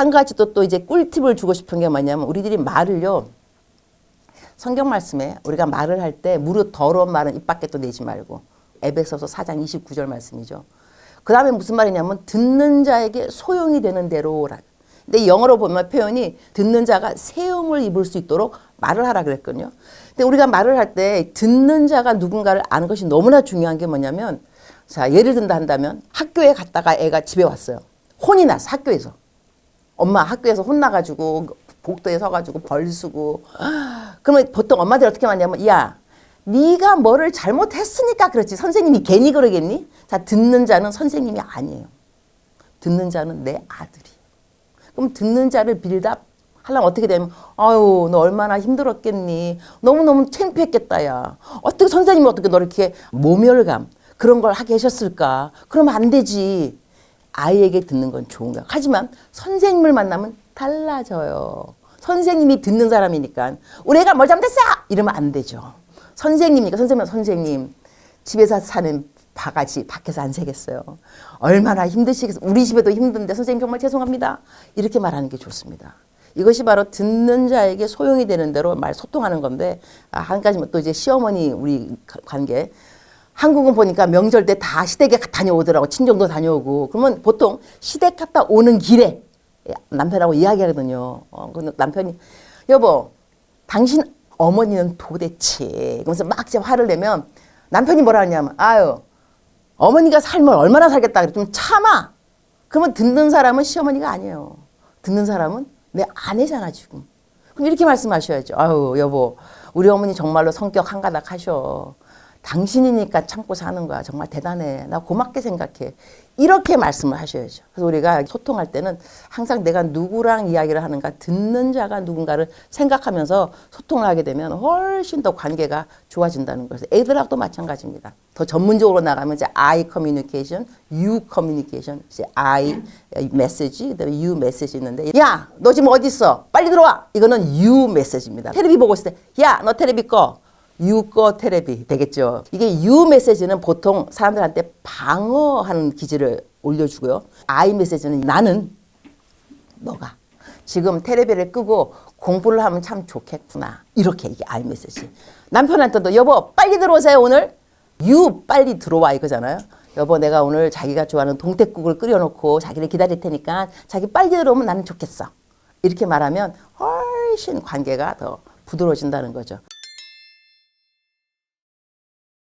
한 가지 또, 또 이제 꿀팁을 주고 싶은 게 뭐냐면 우리들이 말을요. 성경 말씀에 우리가 말을 할 때 무릇 더러운 말은 입 밖에 또 내지 말고 에베소서 4장 29절 말씀이죠. 그 다음에 무슨 말이냐면 듣는 자에게 소용이 되는 대로라. 근데 영어로 보면 표현이 듣는 자가 세움을 입을 수 있도록 말을 하라 그랬거든요. 근데 우리가 말을 할 때 듣는 자가 누군가를 아는 것이 너무나 중요한 게 뭐냐면 자 예를 든다 한다면 학교에 갔다가 애가 집에 왔어요. 혼이 났어 학교에서. 엄마 학교에서 혼나가지고 복도에 서가지고 벌 쓰고 그러면 보통 엄마들 어떻게 하냐면 야 네가 뭐를 잘못했으니까 그렇지 선생님이 괜히 그러겠니? 자 듣는 자는 선생님이 아니에요. 듣는 자는 내 아들이. 그럼 듣는 자를 빌답 하려면 어떻게 되면 아유 너 얼마나 힘들었겠니 너무너무 창피했겠다 야 어떻게 선생님이 어떻게 너 이렇게 모멸감 그런 걸 하게 하셨을까 그러면 안 되지 아이에게 듣는 건 좋은 거야 하지만 선생님을 만나면 달라져요 선생님이 듣는 사람이니까 우리 애가 뭘 잘못했어 이러면 안 되죠 선생님이니까 선생님은 선생님 집에서 사는 바가지 밖에서 안 새겠어요. 얼마나 힘드시겠어요. 우리 집에도 힘든데 선생님 정말 죄송합니다. 이렇게 말하는 게 좋습니다. 이것이 바로 듣는 자에게 소용이 되는 대로 말 소통하는 건데 아, 한 가지 또 이제 시어머니 우리 관계 한국은 보니까 명절 때 다 시댁에 다녀오더라고. 친정도 다녀오고. 그러면 보통 시댁 갔다 오는 길에 남편하고 이야기하거든요. 어, 근데 남편이 여보 당신 어머니는 도대체 그러면서 막 이제 화를 내면 남편이 뭐라 하냐면 아유 어머니가 삶을 얼마나 살겠다. 그래 좀 참아. 그러면 듣는 사람은 시어머니가 아니에요. 듣는 사람은 내 아내잖아 지금. 그럼 이렇게 말씀하셔야죠 아유 여보 우리 어머니 정말로 성격 한가닥 하셔 당신이니까 참고 사는 거야 정말 대단해 나 고맙게 생각해 이렇게 말씀을 하셔야죠 그래서 우리가 소통할 때는 항상 내가 누구랑 이야기를 하는가 듣는 자가 누군가를 생각하면서 소통을 하게 되면 훨씬 더 관계가 좋아진다는 거예요 애들하고도 마찬가지입니다 더 전문적으로 나가면 이제 I communication, you communication, 이제 I message, 그다음에 you message 있는데 야 너 지금 어디 있어? 빨리 들어와. 이거는 you message입니다. 테레비 보고 있을 때 야 너 테레비 꺼. 꺼 테레비 되겠죠. 이게 you message는 보통 사람들한테 방어하는 기질을 올려주고요. I message는 나는 너가 지금 테레비를 끄고 공부를 하면 참 좋겠구나. 이렇게 이게 I message. 남편한테도 여보 빨리 들어오세요 오늘. 유 빨리 들어와 이거잖아요. 여보 내가 오늘 자기가 좋아하는 동태국을 끓여놓고 자기를 기다릴 테니까 자기 빨리 들어오면 나는 좋겠어. 이렇게 말하면 훨씬 관계가 더 부드러워진다는 거죠.